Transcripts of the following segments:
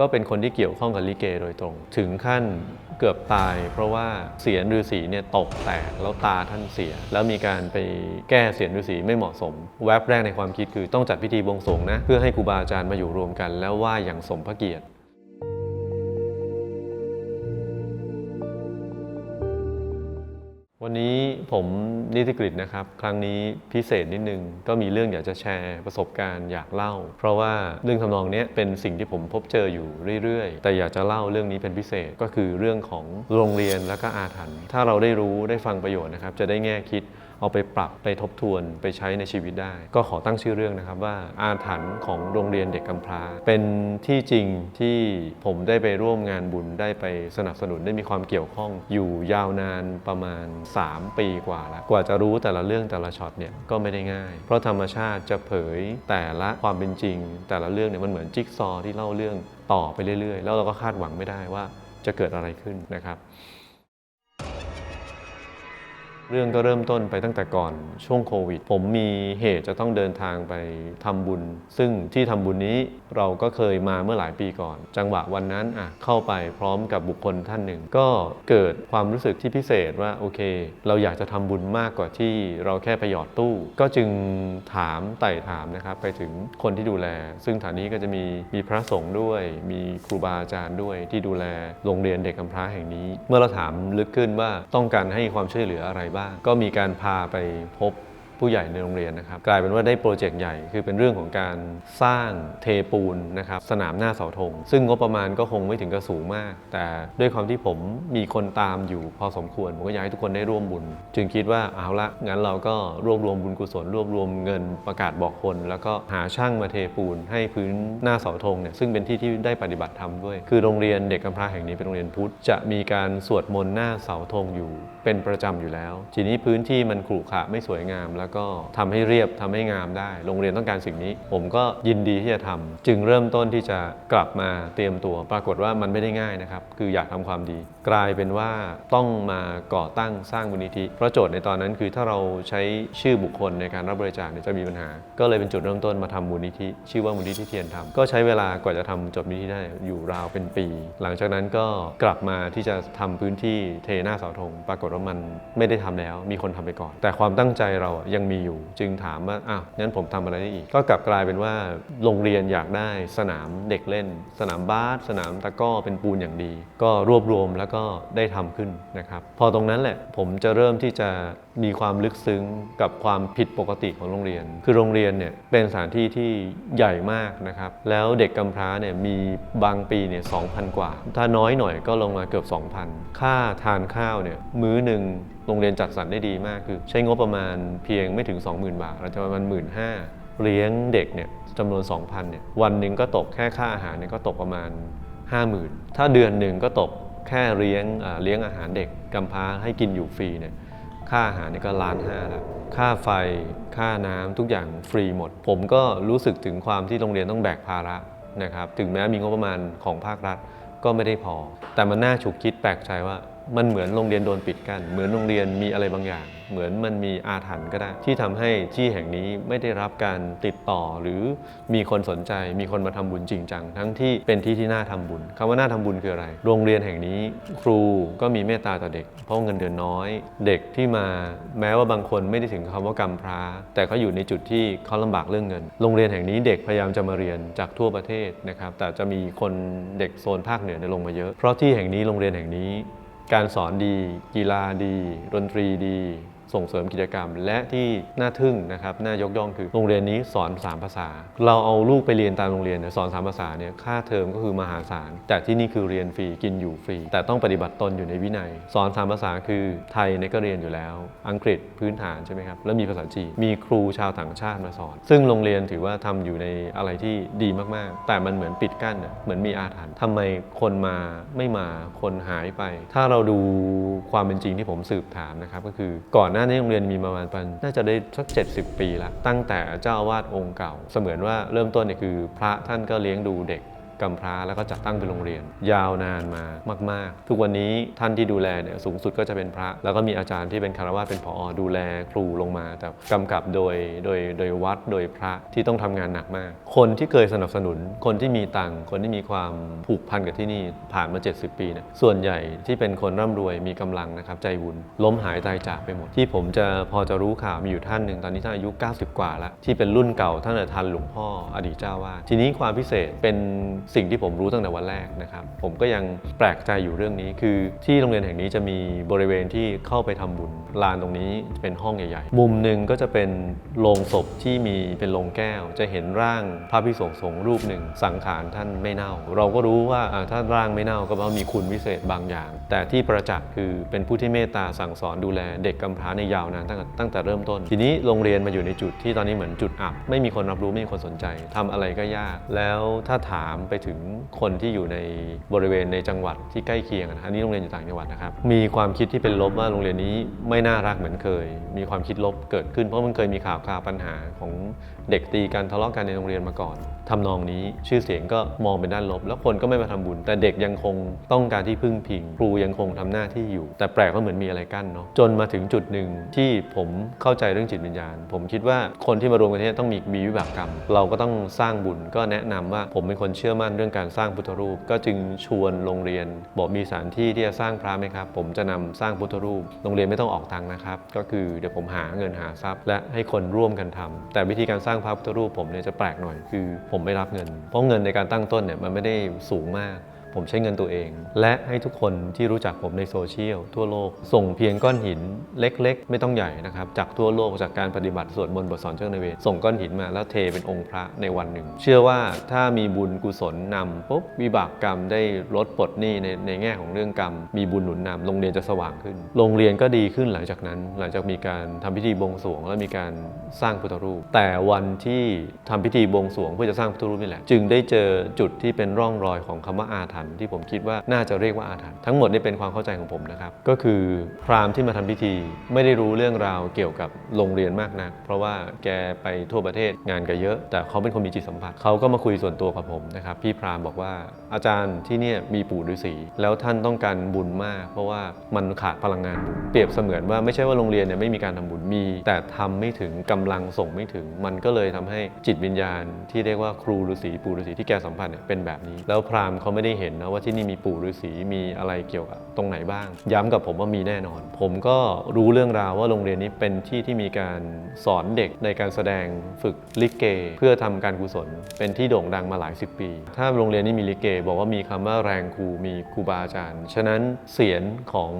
ก็เป็นคนที่เกี่ยวข้องกับลิเกโดยตรง ถึงขั้นเกือบตาย เพราะว่าเสียนฤาษีเนี่ยตกแตกแล้วตาท่านเสีย แล้วมีการไปแก้เสียนฤาษีไม่เหมาะสม แวบแรกในความคิดคือต้องจัดพิธีบวงสรวงนะ เพื่อให้ครูบาอาจารย์มาอยู่รวมกัน แล้วว่าอย่างสมพระเกียรติ วันนี้ผมนิติกฤษนะครับ ครั้งนี้พิเศษนิดนึง ก็มีเรื่องอยากจะแชร์ประสบการณ์อยากเล่า เพราะว่าเรื่องทำนองนี้เป็นสิ่งที่ผมพบเจออยู่เรื่อยๆ แต่อยากจะเล่าเรื่องนี้เป็นพิเศษก็คือเรื่องของโรงเรียนและก็อาถรรพ์ถ้าเราได้รู้ได้ฟังประโยชน์นะครับ จะได้แง่คิด เอาไปปรับไปทบทวนไปใช้ในชีวิตได้ ก็ขอตั้งชื่อเรื่องนะครับว่าอาถรรพ์ของโรงเรียนเด็กกำพร้า เป็นที่จริงที่ผมได้ไปร่วมงานบุญได้ไปสนับสนุนได้มีความเกี่ยวข้อง อยู่ยาวนานประมาณ 3 ปีกว่าแล้วกว่าจะรู้แต่ละเรื่องแต่ละช็อตเนี่ยก็ไม่ได้ง่าย เพราะธรรมชาติจะเผยแต่ละความเป็นจริง แต่ละเรื่องเนี่ยมันเหมือนจิ๊กซอว์ที่เล่าเรื่องต่อไปเรื่อยๆ แล้วเราก็คาดหวังไม่ได้ว่าจะเกิดอะไรขึ้นนะครับ เรื่องก็เริ่มต้นไปตั้งแต่ก่อนช่วงโควิด ผมมีเหตุจะต้องเดินทางไปทำบุญ ซึ่งที่ทำบุญนี้เราก็เคยมาเมื่อหลายปีก่อน จังหวะวันนั้นอะเข้าไปพร้อมกับบุคคลท่านหนึ่ง ก็เกิดความรู้สึกที่พิเศษว่าโอเค เราอยากจะทำบุญมากกว่าที่เราแค่ไปหยอดตู้ ก็จึงถามไต่ถามนะครับไปถึงคนที่ดูแล ซึ่งฐานนี้ก็จะมีมีพระสงฆ์ด้วย มีครูบาอาจารย์ด้วยที่ดูแลโรงเรียนเด็กกำพร้าแห่งนี้ เมื่อเราถามลึกขึ้นว่าต้องการให้ความช่วยเหลืออะไรบ้างก็มีการพาไปพบ ผู้ใหญ่ในโรงเรียนนะครับ กลายเป็นว่าได้โปรเจกต์ใหญ่คือเป็นเรื่องของการสร้างเทปูนนะครับสนามหน้าเสาธง ซึ่งงบประมาณก็คงไม่ถึงกับสูงมาก แต่ด้วยความที่ผมมีคนตามอยู่พอสมควร ผมก็อยากให้ทุกคนได้ร่วมบุญ จึงคิดว่าเอาละงั้นเราก็รวบรวมบุญกุศลรวบรวมเงินประกาศบอกคน แล้วก็หาช่างมาเทปูน ให้พื้นหน้าเสาธงเนี่ยซึ่งเป็นที่ที่ได้ปฏิบัติธรรมด้วย คือโรงเรียนเด็กกำพร้าแห่งนี้เป็นโรงเรียนพุทธจะมีการสวดมนต์หน้าเสาธงอยู่ เป็นประจำอยู่แล้ว ทีนี้พื้นที่มันขรุขระไม่สวยงามแล้วก็ทำให้เรียบทำให้งามได้ โรงเรียนต้องการสิ่งนี้ ผมก็ยินดีที่จะทำจึงเริ่มต้นที่จะกลับมาเตรียมตัว ปรากฏว่ามันไม่ได้ง่ายนะครับ คืออยากทำความดีกลายเป็นว่าต้องมาก่อตั้งสร้างมูลนิธิเพราะโจทย์ในตอนนั้นคือถ้าเราใช้ชื่อบุคคลในการรับบริจาคเนี่ยจะมีปัญหา ก็เลยเป็นจุดเริ่มต้นมาทำมูลนิธิ ชื่อว่ามูลนิธิเทียนธรรมก็ใช้เวลากว่าจะทำจบมูลนิธิได้อยู่ราวเป็นปี หลังจากนั้นก็กลับมาที่จะทำพื้นที่เทหน้าเสาธงปรากฏว่ามันไม่ได้ทำแล้ว มีคนทำไปก่อน แต่ความตั้งใจเรายังมีอยู่ จึงถามว่าอ้าวงั้นผมทำอะไรได้อีก ก็กลับกลายเป็นว่าโรงเรียนอยากได้สนามเด็กเล่น สนามบาสสนามตะก้อเป็นปูนอย่างดี ก็รวบรวมแล้วก็ได้ทำขึ้นนะครับ พอตรงนั้นแหละผมจะเริ่มที่จะมีความลึกซึ้งกับความผิดปกติของโรงเรียน คือโรงเรียนเนี่ยเป็นสถานที่ที่ใหญ่มากนะครับ แล้วเด็กกำพร้าเนี่ยมีบางปีเนี่ย2,000กว่า ถ้าน้อยหน่อยก็ลงมาเกือบ 2,000 ค่าทานข้าวเนี่ยมื้อหนึ่งโรงเรียนจัดสรรได้ดีมากคือ ใช้งบประมาณเพียงไม่ถึง 20,000 บาทเราจะประมาณ1 5ื่นเลี้ยงเด็กเนี่ยจำนวน 2,000เนี่ยวันหนึ่งก็ตกแค่ค่าอาหารเนี่ยก็ตกประมาณ 50,000 ถ้าเดือนหนึ่งก็ตก แค่เลี้ยงเลี้ยงอาหารเด็กกำพร้าให้กินอยู่ฟรีเนี่ยค่าอาหารนี่ก็ล้านห้าแล้วค่าไฟค่าน้ำทุกอย่างฟรีหมด ผมก็รู้สึกถึงความที่โรงเรียนต้องแบกภาระนะครับถึงแม้มีงบประมาณของภาครัฐก็ไม่ได้พอ แต่มันน่าฉุกคิดแปลกใจว่า มันเหมือนโรงเรียนโดนปิดกัน้นเหมือนโรงเรียนมีอะไรบางอย่าง เหมือนมันมีอาถรรพ์ก็ได้ ที่ทำให้ที่แห่งนี้ไม่ได้รับการติดต่อหรือมีคนสนใจ มีคนมาทำบุญจริงจังทั้งที่เป็นที่ที่น่าทำบุญคำว่าน่าทำบุญคืออะไร โรงเรียนแห่งนี้ ครูก็มีเมตตาต่อเด็ก เพราะเงินเดือนน้อย เด็กที่มาแม้ว่าบางคนไม่ได้ถึงคำว่ากำพร้าแต่เขาอยู่ในจุดที่เขาลำบากเรื่องเงิน โรงเรียนแห่งนี้เด็กพยายามจะมาเรียนจากทั่วประเทศนะครับแต่จะมีคนเด็กโซนภาคเหนือเนี่ยลงมาเยอะ เพราะที่แห่งนี้โรงเรียนแห่งนี้ การสอนดี กีฬาดี ดนตรีดี ส่งเสริมกิจกรรม และที่น่าทึ่งนะครับน่ายกย่องคือโรงเรียนนี้สอน 3 ภาษา เราเอาลูกไปเรียนตามโรงเรียนเนี่ยสอน 3 ภาษาเนี่ยค่าเทอมก็คือมหาศาลแต่ที่นี่คือเรียนฟรีกินอยู่ฟรี แต่ต้องปฏิบัติตนอยู่ในวินัย สอน 3 ภาษาคือไทยเนี่ยก็เรียนอยู่แล้ว อังกฤษพื้นฐานใช่ไหมครับแล้วมีภาษาจีนมีครูชาวต่างชาติมาสอน ซึ่งโรงเรียนถือว่าทำอยู่ในอะไรที่ดีมากๆ แต่มันเหมือนปิดกั้นเหมือนมีอาถรรพ์ทำไมคนมาไม่มาคนหายไป ถ้าเราดูความเป็นจริงที่ผมสืบถามนะครับก็คือก่อนหน้านี้โรงเรียนมีประมาณปันน่าจะได้สัก 70 ปีละตั้งแต่เจ้าอาวาสองค์เก่า เสมือนว่าเริ่มต้นเนี่ยคือ พระท่านก็เลี้ยงดูเด็ก กำพร้าแล้วก็จัดตั้งเป็นโรงเรียน ยาวนานมามาก ๆ ทุกวันนี้ท่านที่ดูแลเนี่ยสูงสุดก็จะเป็นพระ แล้วก็มีอาจารย์ที่เป็นคารวะเป็นผอดูแลครูลงมา แต่กำกับโดยโดยโดยวัดโดยพระที่ต้องทำงานหนักมาก คนที่เคยสนับสนุน คนที่มีตังค์คนที่มีความผูกพันกับที่นี่ผ่านมา 70 ปีเนี่ยส่วนใหญ่ที่เป็นคนร่ำรวยมีกำลังนะครับใจบุญล้มหายตายจากไปหมด ที่ผมจะพอจะรู้ข่าวมีอยู่ท่านหนึ่งตอนนี้ท่านอายุ 90 กว่าแล้วที่เป็นรุ่นเก่าท่านอาจทันหลวงพ่ออดีตเจ้าวาดทีนี้ความพิเศษเป็นสิ่งที่ผมรู้ตั้งแต่วันแรกนะครับผมก็ยังแปลกใจอยู่เรื่องนี้ คือที่โรงเรียนแห่งนี้จะมีบริเวณที่เข้าไปทำบุญลานตรงนี้เป็นห้องใหญ่ๆ มุมหนึ่งก็จะเป็นโลงศพที่มีเป็นโลงแก้ว จะเห็นร่างพระพิสุสงรูปหนึ่ง สังขารท่านไม่เน่า เราก็รู้ว่าอ่าถ้าร่างไม่เน่าก็แปลว่ามีคุณวิเศษบางอย่าง แต่ที่ประจักษ์คือเป็นผู้ที่เมตตาสั่งสอนดูแลเด็กกำพร้าในยาวนานตั้งแต่ตั้งแต่เริ่มต้น ทีนี้โรงเรียนมาอยู่ในจุดที่ตอนนี้เหมือนจุดอับไม่มีคนรับรู้ไม่มีคนสนใจทำอะไรก็ยาก แล้วถ้าถามไปถึงคนที่อยู่ในบริเวณในจังหวัดที่ใกล้เคียงนะอันนี้โรงเรียนอยู่ต่างจังหวัดนะครับมีความคิดที่เป็นลบว่าโรงเรียนนี้ไม่น่ารักเหมือนเคย มีความคิดลบเกิดขึ้นเพราะมันเคยมีข่าวข่าวปัญหาของเด็กตีกันทะเลาะกันในโรงเรียนมาก่อนทำนองนี้ชื่อเสียงก็มองเป็นด้านลบ แล้วคนก็ไม่มาทำบุญ แต่เด็กยังคงต้องการที่พึ่งพิง ครูยังคงทำหน้าที่อยู่ แต่แปลกว่าเหมือนมีอะไรกั้นเนาะจนมาถึงจุดหนึ่งที่ผมเข้าใจเรื่องจิตวิญญาณ ผมคิดว่าคนที่มารวมกันที่นี่ต้องมีมีวิบากกรรม เราก็ต้องสร้างบุญก็แนะนำว่าผมเป็นคนเชื่อมั่นเรื่องการสร้างพุทธรูป ก็จึงชวนโรงเรียน บอกมีสถานที่ที่จะสร้างพระไหมครับ ผมจะนำสร้างพุทธรูป โรงเรียนไม่ต้องออกตังค์นะครับ ก็คือเดี๋ยวผมหาเงินหาทรัพย์ และให้คนร่วมกันทำแต่วิธีการสร้างพระพุทธรูปผมเนี่ยจะแปลกหน่อยคือผมไม่รับเงิน เพราะเงินในการตั้งต้นเนี่ยมันไม่ได้สูงมาก ผมใช้เงินตัวเอง และให้ทุกคนที่รู้จักผมในโซเชียลทั่วโลก ส่งเพียงก้อนหินเล็กๆ ไม่ต้องใหญ่นะครับ จากทั่วโลกจากการปฏิบัติสวดมนต์บทสอนเจ้าในเวรส่งก้อนหินมาแล้วเทเป็นองค์พระในวันหนึ่ง เชื่อว่าถ้ามีบุญกุศลนำปุ๊บวิบากกรรมได้ลดปลดหนี้ในในแง่ของเรื่องกรรม มีบุญหนุนนำโรงเรียนจะสว่างขึ้น โรงเรียนก็ดีขึ้นหลังจากนั้น หลังจากมีการทำพิธีบวงสรวงและมีการสร้างพุทธรูป แต่วันที่ทำพิธีบวงสรวงเพื่อจะสร้างพุทธรูปนี่แหละ จึงได้เจอจุดที่เป็นร่องรอยของคำว่าอาถรรพ์ที่ผมคิดว่าน่าจะเรียกว่าอาถรรพ์ทั้งหมดนี่เป็นความเข้าใจของผมนะครับก็คือพราหมณ์ที่มาทำพิธีไม่ได้รู้เรื่องราวเกี่ยวกับโรงเรียนมากนัก เพราะว่าแกไปทั่วประเทศงานก็เยอะ แต่เขาเป็นคนมีจิตสัมผัสเขาก็มาคุยส่วนตัวกับผมนะครับพี่พราหมณ์บอกว่าอาจารย์ที่นี่มีปู่ฤาษีแล้วท่านต้องการบุญมาก เพราะว่ามันขาดพลังงานบุญเปรียบเสมือนว่าไม่ใช่ว่าโรงเรียนเนี่ยไม่มีการทำบุญมี แต่ทำไม่ถึงกำลังส่งไม่ถึง มันก็เลยทำให้จิตวิญญาณ ที่เรียกว่าครูฤาษีปู่ฤาษีที่แกสัมผัสเนี่ยเป็นแบบนี้ แล้วพราหมณ์เขาไม่ได้เห็นนะว่าที่นี่มีปู่ฤาษีมีอะไรเกี่ยวกับตรงไหนบ้าง ย้ำกับผมว่ามีแน่นอน ผมก็รู้เรื่องราวว่าโรงเรียนนี้เป็นที่ที่มีการสอนเด็กในการแสดงฝึกลิเก เพื่อทำการกุศล เป็นที่โด่งดังมาหลายสิบปี ถ้าโรงเรียนนี้มีลิเก บอกว่ามีคำว่าแรงครูมีครูบาอาจารย์ ฉะนั้นเสียงของ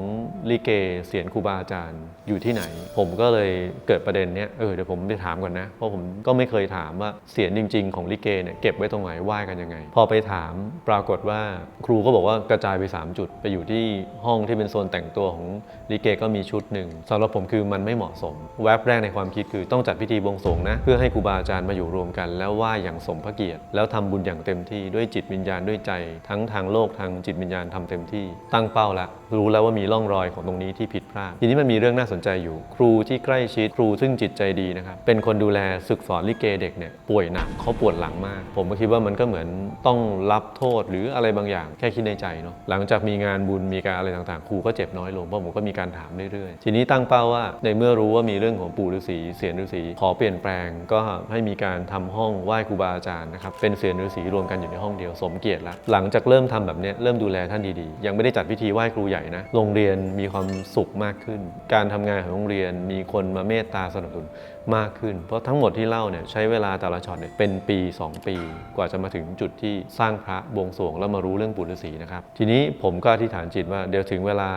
ลิเก เสียงครูบาอาจารย์อยู่ที่ไหน ผมก็เลยเกิดประเด็นเนี้ยเออเดี๋ยวผมไปถามก่อนนะ เพราะผมก็ไม่เคยถามว่าเสียงจริง ๆ ของลิเกเนี่ยเก็บไว้ตรงไหนไหว้กันยังไง พอไปถามปรากฏว่าครูก็บอกว่ากระจายไป 3 จุด ไปอยู่ที่ห้องที่เป็นโซนแต่งตัวของลิเกก็มีชุดหนึ่งสำหรับผมคือมันไม่เหมาะสม แวบแรกในความคิดคือต้องจัดพิธีบวงสรวงนะ เพื่อให้ครูบาอาจารย์มาอยู่รวมกัน แล้วไหว้อย่างสมพระเกียรติ แล้วทำบุญอย่างเต็มที่ด้วยจิตวิญญาณด้วยใจ ทั้งทางโลกทางจิตวิญญาณทำเต็มที่ ตั้งเป้าแล้วรู้แล้วว่ามีร่องรอยของตรงนี้ที่ผิดพลาดทีนี้มันมีเรื่องน่าสนใจอยู่ ครูที่ใกล้ชิดครูซึ่งจิตใจดีนะครับเป็นคนดูแลศึกสอนลิเกเด็กเนี่ยป่วยหนักเขาปวดหลังมาก ผมก็คิดว่ามันก็เหมือนต้องรับโทษหรืออะไรบางอย่างแค่คิดในใจเนาะหลังจากมีงานบุญมีการอะไรต่างๆ ครูก็เจ็บน้อยลงเพราะผมก็มีการถามเรื่อยๆ ทีนี้ตั้งเป้าว่าในเมื่อรู้ว่ามีเรื่องของปู่ฤาษีเสียนฤาษีขอเปลี่ยนแปลงก็ให้มีการทำห้องไหว้ครูบาอาจารย์นะครับเป็นเสียนฤาษีรวมกันอยู่ในห้องเดียวสมเกียรติแล้วหลังจากเริ่มทำแบบเนี้ยเริ่มดูแลท่านดีๆ ยังไม่ได้จัดพิธีไหว้ครูใหญ่นะโรงเรียนมีความสุขมากขึ้น การทำงานของโรงเรียนมีคนมาเมตตาสนับสนุน มากขึ้น เพราะทั้งหมดที่เล่าเนี่ยใช้เวลาแต่ละช็อตเนี่ยเป็นปี 2 ปี กว่าจะมาถึงจุดที่สร้างพระบวงสรวงแล้วมารู้เรื่องปู่ฤาษีนะครับทีนี้ผมก็อธิษฐานจิตว่าเดี๋ยวถึงเวลา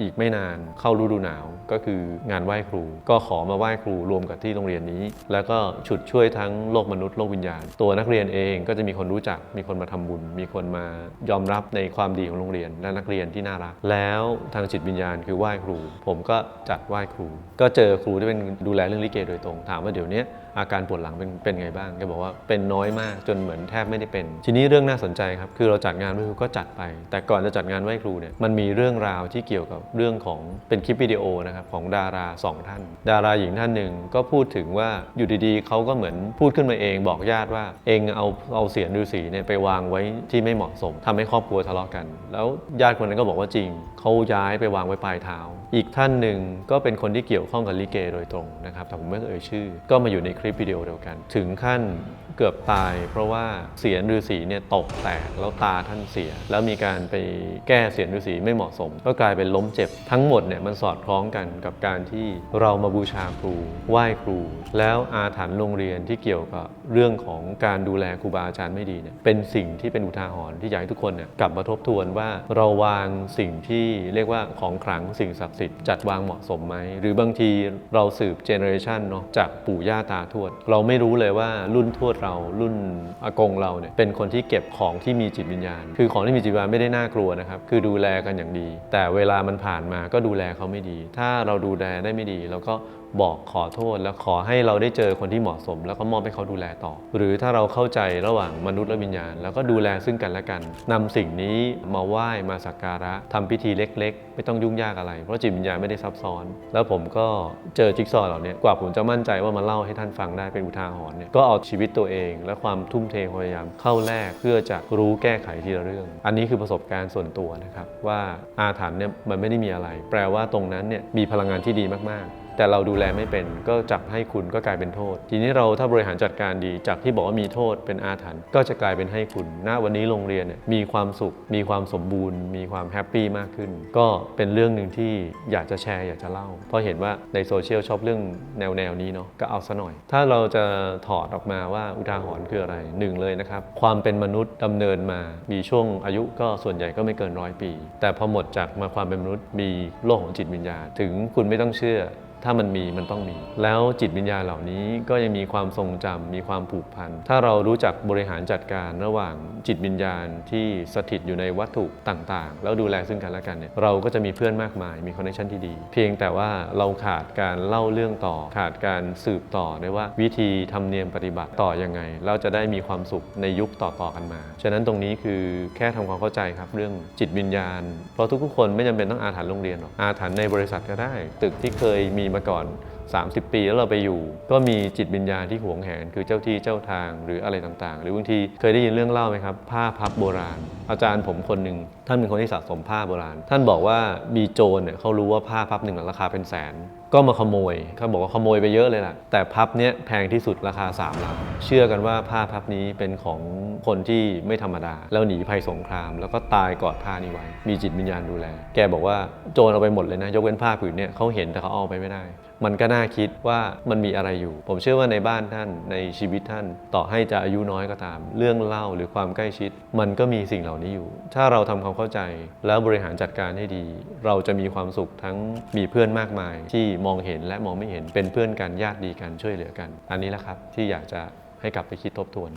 อีกไม่นานเข้าฤดูหนาวก็คืองานไหว้ครู ก็ขอมาไหว้ครูรวมกับที่โรงเรียนนี้ แล้วก็ฉุดช่วยทั้งโลกมนุษย์โลกวิญญาณ ตัวนักเรียนเองก็จะมีคนรู้จัก มีคนมาทำบุญ มีคนมายอมรับในความดีของโรงเรียน และนักเรียนที่น่ารัก แล้วทางจิตวิญญาณคือไหว้ครู ผมก็จัดไหว้ครู ก็เจอครูที่เป็นดูแลเรื่องลิเกโดยตรงถามว่าเดี๋ยวนี้อาการปวดหลังเป็นเป็นไงบ้างแกบอกว่าเป็นน้อยมากจนเหมือนแทบไม่ได้เป็น ทีนี้เรื่องน่าสนใจครับคือเราจัดงานไหว้ครูก็จัดไป แต่ก่อนจะจัดงานไหว้ครูเนี่ยมันมีเรื่องราวที่เกี่ยวกับเรื่องของเป็นคลิปวิดีโอนะครับของดาราสองท่าน ดาราหญิงท่านหนึ่งก็พูดถึงว่าอยู่ดีๆเขาก็เหมือนพูดขึ้นมาเองบอกญาติว่าเองเอาเอาเสียนฤาษีเนี่ยไปวางไว้ที่ไม่เหมาะสมทำให้ครอบครัวทะเลาะกัน แล้วญาติคนนั้นก็บอกว่าจริงเขาย้ายไปวางไว้ปลายเท้า อีกท่านหนึ่งก็เป็นคนที่เกี่ยวข้องกับลิเกโดยตรงนะครับแต่ผมไม่เอ่ยชื่อ ก็มาอยู่ในคลิปวิดีโอเดียวกัน ถึงขั้นเกือบตาย เพราะว่าเสียนฤาษีเนี่ยตกแตกแล้วตาท่านเสีย แล้วมีการไปแก้เสียนฤาษีไม่เหมาะสม ก็กลายเป็นล้มเจ็บทั้งหมดเนี่ยมันสอดคล้องกันกับการที่เรามาบูชาครูไหว้ครู แล้วอาถรรพ์โรงเรียนที่เกี่ยวกับเรื่องของการดูแลครูบาอาจารย์ไม่ดีเนี่ยเป็นสิ่งที่เป็นอุทาหรณ์ที่อยากให้ทุกคนเนี่ยกลับมาทบทวนว่าเราวางสิ่งที่เรียกว่าของขลังสิ่งศักดิ์สิทธิ์จัดวางเหมาะสมไหมหรือบางทีเราสืบเจเนอเรชันเนาะจากปู่ย่าตาทวด เราไม่รู้เลยว่ารุ่นทวดเรารุ่นอากงเราเนี่ยเป็นคนที่เก็บของที่มีจิตวิญญาณ คือของที่มีจิตวิญญาณไม่ได้น่ากลัวนะครับ คือดูแลกันอย่างดี แต่เวลามันผ่านมาก็ดูแลเขาไม่ดี ถ้าเราดูแลได้ไม่ดีเราก็ บอกขอโทษแล้วขอให้เราได้เจอคนที่เหมาะสม แล้วก็มอบให้เขาดูแลต่อ หรือถ้าเราเข้าใจระหว่างมนุษย์และวิญญาณ แล้วก็ดูแลซึ่งกันและกันนำสิ่งนี้มาไหว้มาสักการะทำพิธีเล็ก ๆ ไม่ต้องยุ่งยากอะไร เพราะจิตวิญญาณไม่ได้ซับซ้อน แล้วผมก็เจอจิ๊กซอว์เหล่านี้กว่าผมจะมั่นใจว่ามาเล่าให้ท่านฟังได้เป็นอุทาหรณ์เนี่ยก็เอาชีวิตตัวเอง และความทุ่มเทพยายามเข้าแลกเพื่อจะรู้แก้ไขทีละเรื่อง อันนี้คือประสบการณ์ส่วนตัวนะครับว่าอาถรรพ์เนี่ยมันไม่ได้มีอะไร แปลว่าตรงนั้นเนี่ยมีพลังงานที่ดีมากๆแต่เราดูแลไม่เป็นก็จับให้คุณก็กลายเป็นโทษ ทีนี้เราถ้าบริหารจัดการดีจากที่บอกว่ามีโทษเป็นอาถรรพ์ก็จะกลายเป็นให้คุณณวันนี้โรงเรียนมีความสุข มีความสมบูรณ์ มีความแฮปปี้มากขึ้น ก็เป็นเรื่องหนึ่งที่อยากจะแชร์อยากจะเล่า เพราะเห็นว่าในโซเชียลชอบเรื่องแนวแนวนี้เนาะก็เอาซะหน่อย ถ้าเราจะถอดออกมาว่าอุทาหรณ์คืออะไรหนึ่งเลยนะครับความเป็นมนุษย์ดำเนินมา มีช่วงอายุก็ส่วนใหญ่ก็ไม่เกินร้อยปี แต่พอหมดจากมาความเป็นมนุษย์มีโลกของจิตวิญญาณ ถึงคุณไม่ต้องเชื่อ ถ้ามันมีมันต้องมี แล้วจิตวิญญาณเหล่านี้ก็ยังมีความทรงจำมีความผูกพัน ถ้าเรารู้จักบริหารจัดการระหว่างจิตวิญญาณที่สถิตอยู่ในวัตถุต่างๆ แล้วดูแลซึ่งกันและกันเนี่ยเราก็จะมีเพื่อนมากมาย มีคอนเนคชั่นที่ดี เพียงแต่ว่าเราขาดการเล่าเรื่องต่อ ขาดการสืบต่อในว่าวิธีทำเนียมปฏิบัติต่อยังไง เราจะได้มีความสุขในยุคต่อๆกันมา ฉะนั้นตรงนี้คือแค่ทำความเข้าใจครับเรื่องจิตวิญญาณ เพราะทุกๆคนไม่จำเป็นต้องอาถรรพ์โรงเรียนหรอกอาถรรพ์ในบริษัทก็ได้ ตึกที่เคยมีมาก่อน 30 ปีแล้วเราไปอยู่ ก็มีจิตวิญญาณที่หวงแหนคือเจ้าที่เจ้าทางหรืออะไรต่างๆ หรือบางทีเคยได้ยินเรื่องเล่าไหมครับ ผ้าพับโบราณ อาจารย์ผมคนหนึ่งท่านเป็นคนที่สะสมผ้าโบราณ ท่านบอกว่ามีโจรเนี่ยเขารู้ว่าผ้าพับหนึ่งราคาเป็นแสน ก็มาขโมยเขาบอกว่าขโมยไปเยอะเลยล่ะแต่พับเนี้ยแพงที่สุดราคา3ล้านเชื่อกันว่าผ้าพับนี้เป็นของคนที่ไม่ธรรมดา แล้วหนีภัยสงคราม แล้วก็ตายกอดผ้านี้ไว้ มีจิตวิญญาณดูแล แกบอกว่าโจรเอาไปหมดเลยนะ ยกเว้นผ้าผืนเนี่ยเขาเห็นแต่เขาเอาไปไม่ได้ มันก็น่าคิดว่ามันมีอะไรอยู่ ผมเชื่อว่าในบ้านท่านในชีวิตท่าน ต่อให้จะอายุน้อยก็ตาม เรื่องเล่าหรือความใกล้ชิด มันก็มีสิ่งเหล่านี้อยู่ ถ้าเราทำความเข้าใจแล้วบริหารจัดการให้ดี เราจะมีความสุขทั้งมีเพื่อนมากมาย ที่มองเห็นและมองไม่เห็นเป็นเพื่อนกันญาติดีกันช่วยเหลือกัน อันนี้แหละครับที่อยากจะให้กลับไปคิดทบทวน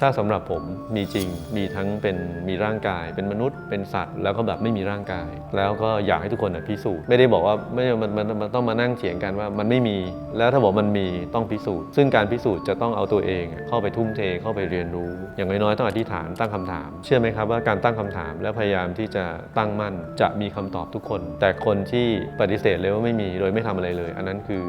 ถ้าสำหรับผมมีจริงมีทั้งเป็นมีร่างกาย เป็นมนุษย์เป็นสัตว์ แล้วก็แบบไม่มีร่างกาย แล้วก็อยากให้ทุกคนพิสูจน์ไม่ได้บอกว่าไม่มันมันมันต้องมานั่งเถียงกันว่ามันไม่มี แล้วถ้าบอกมันมีต้องพิสูจน์ ซึ่งการพิสูจน์จะต้องเอาตัวเองเข้าไปทุ่มเทเข้าไปเรียนรู้ อย่างน้อยๆต้องอธิษฐานตั้งคำถาม เชื่อไหมครับว่าการตั้งคำถามและพยายามที่จะตั้งมั่นจะมีคำตอบทุกคน แต่คนที่ปฏิเสธเลยว่าไม่มีโดยไม่ทำอะไรเลย อันนั้นคือ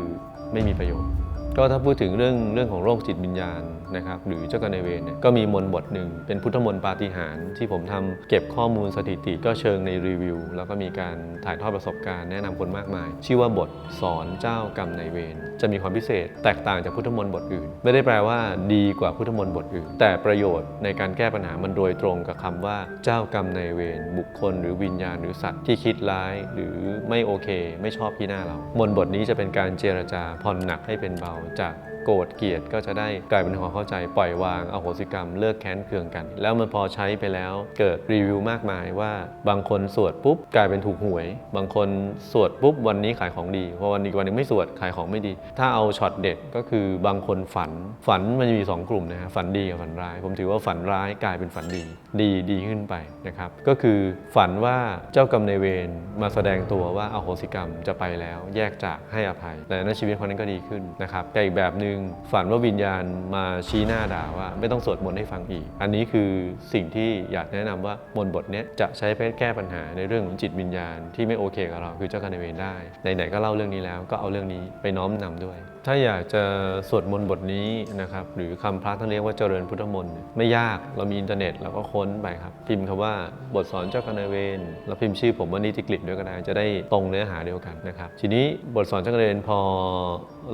ไม่มีประโยชน์ ก็ถ้าพูดถึงเรื่องเรื่องของโรคจิตวิญญาณนะครับหรือเจ้ากรรมนายเวรเนี่ยก็มีมนต์บทหนึ่งเป็นพุทธมนต์ปาฏิหาริย์ที่ผมทำเก็บข้อมูลสถิติก็เชิงในรีวิว แล้วก็มีการถ่ายทอดประสบการณ์แนะนำคนมากมาย ชื่อว่าบทสอนเจ้ากรรมนายเวรจะมีความพิเศษ แตกต่างจากพุทธมนต์บทอื่น ไม่ได้แปลว่าดีกว่าพุทธมนต์บทอื่น แต่ประโยชน์ในการแก้ปัญหามันโดยตรงกับคำว่าเจ้ากรรมนายเวรบุคคล หรือวิญญาณหรือสัตว์ที่คิดร้าย หรือไม่โอเค ไม่ชอบที่หน้าเรา มนต์บทนี้จะเป็นการเจรจาผ่อนหนักให้เป็นเบาจาก โกรธเกลียดก็จะได้กลายเป็นความเข้าใจปล่อยวางอโหสิกรรมเลิกแค้นเคืองกัน แล้วมันพอใช้ไปแล้วเกิดรีวิวมากมายว่าบางคนสวดปุ๊บกลายเป็นถูกหวย บางคนสวดปุ๊บวันนี้ขายของดีพอวันอีกวันหนึงไม่สวดขายของไม่ดี ถ้าเอาช็อตเด็ดก็คือบางคนฝันฝันมันมีสองกลุ่มนะฮะฝันดีกับฝันร้าย ผมถือว่าฝันร้ายกลายเป็นฝันดี ดีดีขึ้นไปนะครับก็คือฝันว่าเจ้ากรรมในเวรมาแสดงตัวว่าอาโหสิกรรมจะไปแล้ว แยกจากให้อภัยแต่ในชีวิตคนนั้นก็ดีขึ้นนะครับแต่อีกแบบหนึ่งฝันว่าวิญญาณมาชี้หน้าด่าว่า ไม่ต้องสวดมนต์ให้ฟังอีก อันนี้คือสิ่งที่อยากแนะนำว่ามนต์บทนี้จะใช้เพื่อแก้ปัญหาในเรื่องของจิตวิญญาณที่ไม่โอเคกับเราคือเจ้ากรรมนายเวรได้ไหนๆก็เล่าเรื่องนี้แล้วก็เอาเรื่องนี้ไปน้อมนำด้วย ถ้าอยากจะสวดมนต์บทนี้นะครับหรือคำพระท่านเรียกว่าเจริญพุทธมนต์ไม่ยากเรามีอินเทอร์เน็ตเราก็ค้นไปครับ พิมพ์คำว่าบทสอนเจ้ากนายเวรแล้วพิมพ์ชื่อผมว่านิติกฤษด้วยก็ได้จะได้ตรงเนื้อหาเดียวกันนะครับ ทีนี้บทสอนเจ้ากนายเวรพอ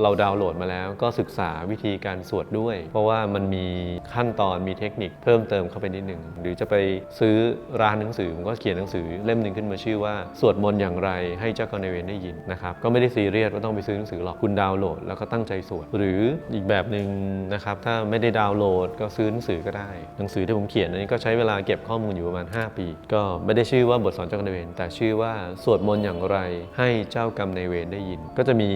เราดาวน์โหลดมาแล้วก็ศึกษาวิธีการสวดด้วย เพราะว่ามันมีขั้นตอนมีเทคนิคเพิ่มเติมเข้าไปนิดหนึ่งหรือจะไปซื้อร้านหนังสือผมก็เขียนหนังสือเล่มหนึ่งขึ้นมาชื่อว่าสวดมนต์อย่างไรให้เจ้ากนายเวรได้ยินนะครับก็ไม่ได้ซีเรียสว่าต้องไปซื้อหนังสือหรอกคุณดาวน์โหลดแล้วก็ตั้งใจสวด หรืออีกแบบหนึ่งนะครับ ถ้าไม่ได้ดาวน์โหลดก็ซื้อหนังสือก็ได้ หนังสือที่ผมเขียนอันนี้ก็ใช้เวลาเก็บข้อมูลอยู่ประมาณ 5 ปี ก็ไม่ได้ชื่อว่าบทสอนเจ้ากรรมนายเวรแต่ชื่อว่าสวดมนต์อย่างไร ให้เจ้ากรรมนายเวรได้ยิน ก็จะมี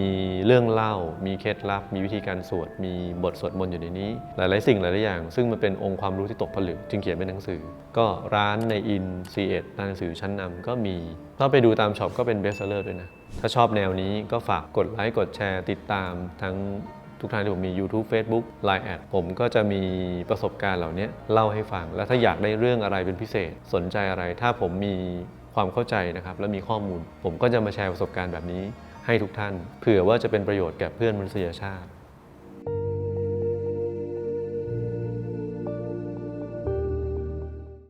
เรื่องเล่า มีเคล็ดลับ มีวิธีการสวด มีบทสวดมนต์อยู่ในนี้ หลาย ๆ สิ่งหลาย ๆ อย่าง ซึ่งมันเป็นองค์ความรู้ที่ตกผลึกจึงเขียนเป็นหนังสือ ก็ร้านในอินซีเอ็ดร้านหนังสือชั้นนำก็มีถ้าไปดูตามช็อปก็เป็นเบสเซอร์ด้วยนะ ถ้าชอบแนวนี้ก็ฝากกดไลค์กดแชร์ ติดตามทั้งทุกทางที่ผมมี YouTube Facebook Line แอดผมก็จะมีประสบการณ์เหล่านี้เล่าให้ฟัง แล้วถ้าอยากได้เรื่องอะไรเป็นพิเศษ สนใจอะไร ถ้าผมมีความเข้าใจนะครับ และมีข้อมูล ผมก็จะมาแชร์ประสบการณ์แบบนี้ให้ทุกท่าน เผื่อว่าจะเป็นประโยชน์แก่เพื่อนมนุษยชาติ